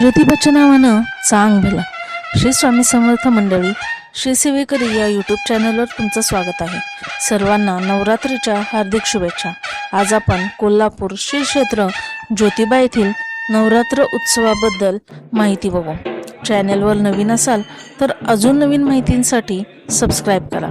ज्योतिबाच्या नावानं चांग भला श्री स्वामी समर्थ मंडळी श्री सेवेकरी या यूट्यूब चॅनलवर तुमचं स्वागत आहे. सर्वांना नवरात्रीच्या हार्दिक शुभेच्छा. आज आपण कोल्हापूर श्री क्षेत्र ज्योतिबा येथील नवरात्र उत्सवाबद्दल माहिती बघू. चॅनलवर नवीन असाल तर अजून नवीन माहितींसाठी सबस्क्राईब करा.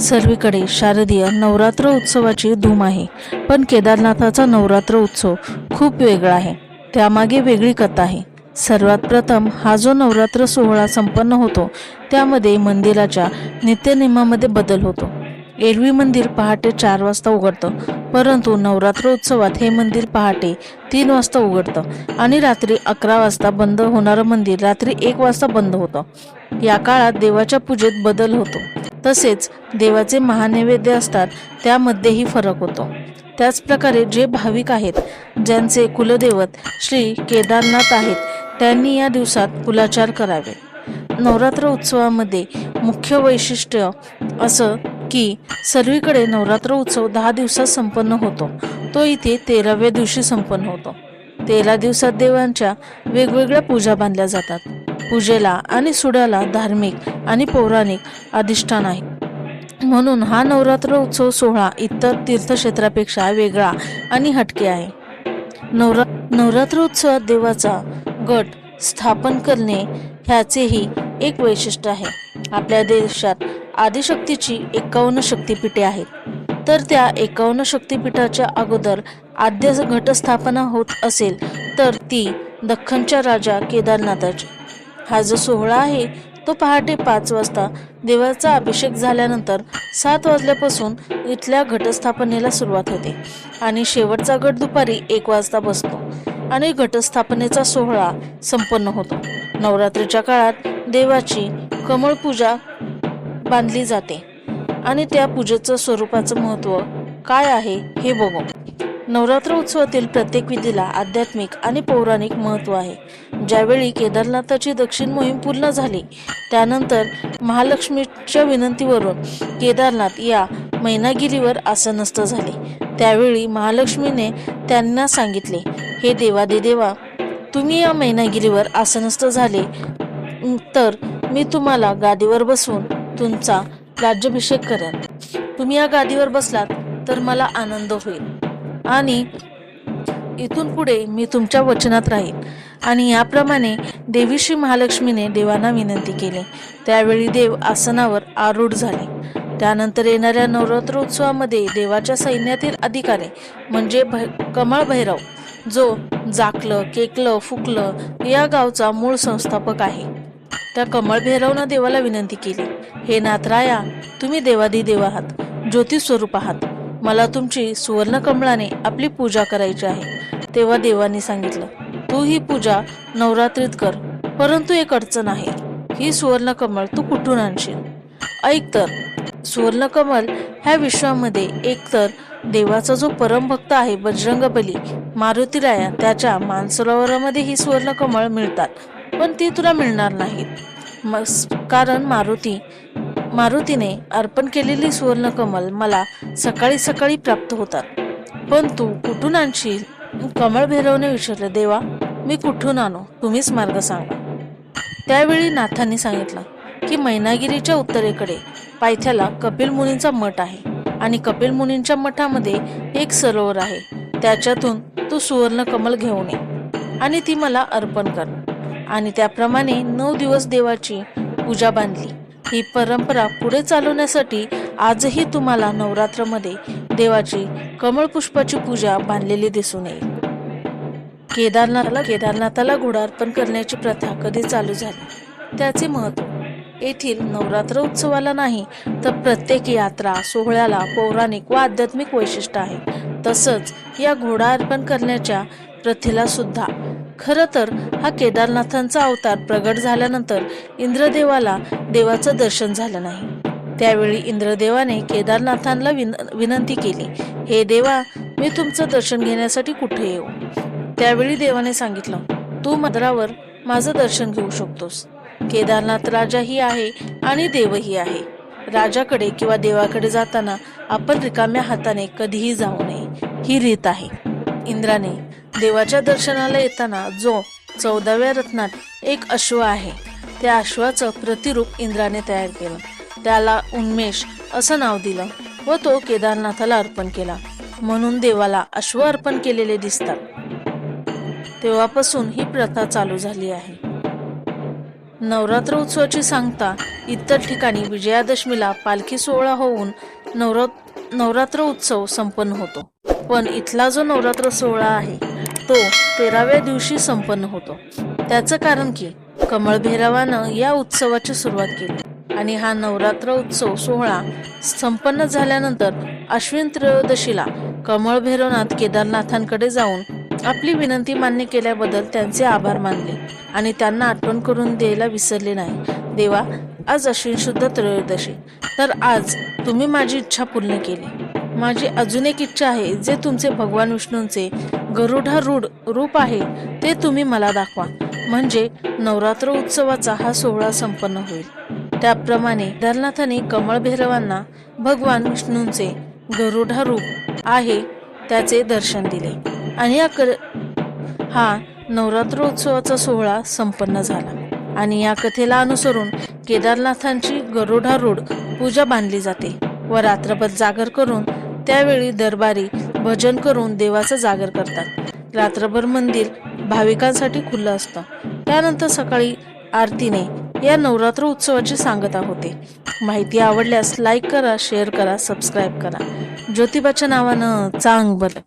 सर्वीकडे शारदीय नवरात्र उत्सवाची धूम आहे पण केदारनाथाचा नवरात्र उत्सव खूप वेगळा आहे. त्यामागे वेगळी कथा आहे. सर्वात प्रथम हा जो नवरात्र सोहळा संपन्न होतो त्यामध्ये मंदिराच्या नित्यनियमामध्ये बदल होतो. एरवी मंदिर पहाटे चार वाजता उघडतं परंतु नवरात्र उत्सवात हे मंदिर पहाटे तीन वाजता उघडतं आणि रात्री अकरा वाजता बंद होणारं मंदिर रात्री एक वाजता बंद होतं. या काळात देवाच्या पूजेत बदल होतो. तसेच देवाचे महानैवेद्य असतात त्यामध्येही फरक होतो. त्याचप्रकारे जे भाविक आहेत ज्यांचे कुलदैवत श्री केदारनाथ आहेत त्यांनी या दिवसात कुलाचार करावे. नवरात्र उत्सवामध्ये मुख्य वैशिष्ट्य असं की सर्वीकडे नवरात्र उत्सव दहा दिवसात संपन्न होतो. तो इथे तेराव्या दिवशी संपन्न होतो. तेरा दिवसात देवांच्या वेगवेगळ्या पूजा बांधल्या जातात. पूजेला आणि सुड्याला धार्मिक आणि पौराणिक अधिष्ठान आहे. म्हणून हा नवरात्र उत्सव सोहळा इतर तीर्थक्षेत्रापेक्षा वेगळा आणि हटके आहे. नवरा नवरात्र उत्सवात देवाचा गट स्थापन करणे ह्याचेही एक वैशिष्ट्य आहे. आपल्या देशात आदिशक्तीची एकावन्न शक्तिपीठे आहेत. तर त्या एकावन्न शक्तीपीठाच्या अगोदर आद्य घटस्थापना होत असेल तर ती दख्खनच्या राजा केदारनाथाची. हा जो सोहळा आहे तो पहाटे पाच वाजता देवाचा अभिषेक झाल्यानंतर सात वाजल्यापासून इथल्या घटस्थापनेला सुरुवात होते आणि शेवटचा गट दुपारी एक वाजता बसतो. आणि घटस्थापनेचा सोहळा संपन्न होतो. नवरात्रीच्या काळात देवाची कमळ पूजा बांधली जाते आणि त्या पूजेचं स्वरूपाचं महत्त्व काय आहे हे बघू. नवरात्र उत्सवातील प्रत्येक विधीला आध्यात्मिक आणि पौराणिक महत्त्व आहे. ज्यावेळी केदारनाथाची दक्षिण मोहीम पूर्ण झाली त्यानंतर महालक्ष्मीच्या विनंतीवरून केदारनाथ या मैनागिरीवर आसनस्थ झाले. त्यावेळी महालक्ष्मीने त्यांना सांगितले हे देवा दे देवा तुम्ही या मैनागिरीवर आसनस्थ झाले. तर मी तुम्हाला गादीवर बसवून तुमचा राज्याभिषेक करेन. तुम्ही या गादीवर बसलात तर मला आनंद होईल. आणि इथून पुढे मी तुमच्या वचनात राहीन. आणि याप्रमाणे देवी श्री महालक्ष्मीने देवांना विनंती केली. त्यावेळी देव आसनावर आरूढ झाले. त्यानंतर येणाऱ्या नवरात्र उत्सवामध्ये देवाच्या सैन्यातील अधिकारी म्हणजे भ कमळ भैरव जो जाकलं केकलं फुकलं या गावचा मूळ संस्थापक आहे. त्या कमळ भैरवनं देवाला विनंती केली हे नाथराया तुम्ही देवादी देव आहात ज्योतिष स्वरूप आहात. मला तुमची सुवर्ण कमळाने आपली पूजा करायची आहे. तेव्हा देवाने सांगितलं तू ही पूजा नवरात्रीत कर परंतु एक अडचण आहे. ही सुवर्ण कमळ तू कुठून आणशील? ऐक तर सुवर्णकमल ह्या विश्वामध्ये एकतर देवाचा जो परमभक्त आहे बजरंगबली मारुतीराया त्याच्या मानसरोवरामध्ये ही सुवर्णकमळ मिळतात. पण ती तुला मिळणार नाहीत मस कारण मारुती मारुतीने अर्पण केलेली सुवर्णकमल मला सकाळी सकाळी प्राप्त होतात. पण तू कुठून आणशील? कमळ भैरवने विचारलं देवा मी कुठून आणू? तुम्हीच मार्ग सांगा. त्यावेळी नाथांनी सांगितलं की मैनागिरीच्या उत्तरेकडे पायथ्याला कपिल मुनींचा मठ आहे आणि कपिल मुनींच्या मठामध्ये एक सरोवर आहे. त्याच्यातून तू सुवर्ण कमल घेऊन ये आणि ती मला अर्पण कर. आणि त्याप्रमाणे नऊ दिवस देवाची पूजा बांधली. ही परंपरा पुढे चालवण्यासाठी आजही तुम्हाला नवरात्रमध्ये देवाची कमळ पुष्पाची पूजा बांधलेली दिसून येईल. केदारनाथाला केदारनाथाला घोडार्पण करण्याची प्रथा कधी चालू झाली? त्याचे महत्त्व येथील नवरात्र उत्सवाला नाही तर प्रत्येक यात्रा सोहळ्याला पौराणिक व आध्यात्मिक वैशिष्ट्य आहे. तसंच या घोडा अर्पण करण्याच्या प्रथेला सुद्धा. खरं तर हा केदारनाथांचा अवतार प्रगट झाल्यानंतर इंद्रदेवाला देवाचं दर्शन झालं नाही. त्यावेळी इंद्रदेवाने केदारनाथांना विन विनंती केली हे देवा मी तुमचं दर्शन घेण्यासाठी कुठे येऊ? त्यावेळी देवाने सांगितलं तू मदरावर माझं दर्शन घेऊ शकतोस. केदारनाथ राजाही आहे आणि देवही आहे. राजाकडे किंवा देवाकडे जाताना आपण रिकाम्या हाताने कधीही जाऊ नये. ही रीत आहे. इंद्राने देवाच्या दर्शनाला येताना जो चौदाव्या रत्नात एक अश्व आहे त्या अश्वाचं प्रतिरूप इंद्राने तयार केलं. त्याला उन्मेष असं नाव दिलं व तो केदारनाथाला अर्पण केला. म्हणून देवाला अश्व अर्पण केलेले दिसतात. तेव्हापासून ही प्रथा चालू झाली आहे. नवरात्र उत्सवाची सांगता इतर ठिकाणी विजयादशमीला पालखी सोहळा होऊन नवरा नवरात्र उत्सव संपन्न होतो. पण इथला जो नवरात्र सोहळा आहे तो तेराव्या दिवशी संपन्न होतो. त्याचं कारण की कमळभैरवानं या उत्सवाची सुरुवात केली आणि हा नवरात्र उत्सव सोहळा संपन्न झाल्यानंतर अश्विन त्रयोदशीला कमळभैरवनाथ केदारनाथांकडे जाऊन आपली विनंती मान्य केल्याबद्दल त्यांचे आभार मानले आणि त्यांना आठवण करून द्यायला विसरले नाही. देवा आज अश्विन शुद्ध त्रयोदशी. तर आज तुम्ही माझी इच्छा पूर्ण केली. माझी अजून एक इच्छा आहे जे तुमचे भगवान विष्णूंचे गरुडारूढ रूप आहे ते तुम्ही मला दाखवा. म्हणजे नवरात्र उत्सवाचा हा सोहळा संपन्न होईल. त्याप्रमाणे केदारनाथाने कमळभैरवांना भगवान विष्णूंचे गरुडारूप आहे त्याचे दर्शन दिले. आणि या कर हा नवरात्र उत्सवाचा सोहळा संपन्न झाला. आणि या कथेला अनुसरून केदारनाथांची गरुडारूढ पूजा बांधली जाते. व रात्रभर जागर करून त्यावेळी दरबारी भजन करून देवाचं जागर करतात. रात्रभर मंदिर भाविकांसाठी खुलं असतं. त्यानंतर सकाळी आरतीने या नवरात्र उत्सवाची सांगता होते. माहिती आवडल्यास लाईक करा शेअर करा सबस्क्राईब करा. ज्योतिबाच्या नावानं चांग बरं